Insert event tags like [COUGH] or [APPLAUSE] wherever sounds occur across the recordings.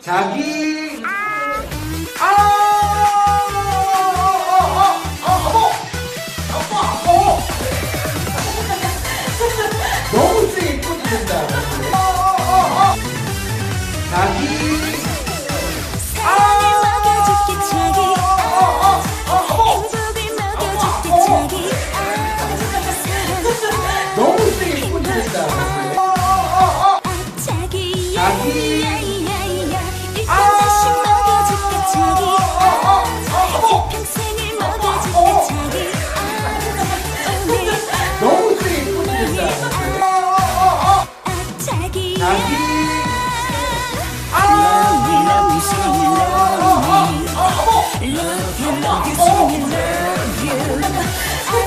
자기. 아. 아. 아. 자기.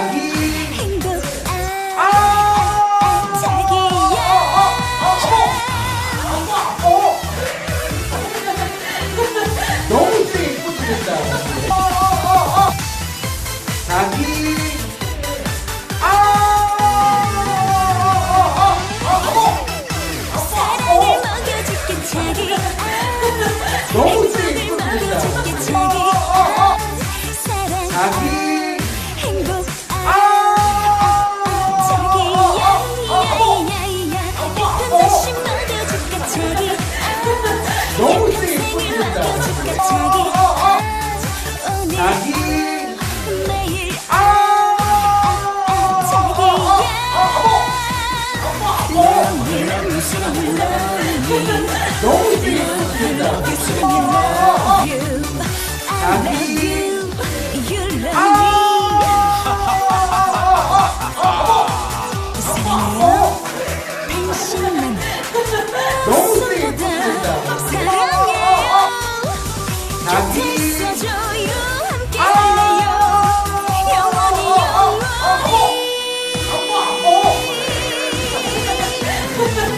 자기 행복 아 자기야 어머 너무 이제 예쁘게 됐다 어어어 자기 아 어머 사랑을 먹여줄게 자기 너무 너무 이쁘게 부탁드립니다. Yeah. [LAUGHS]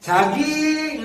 자기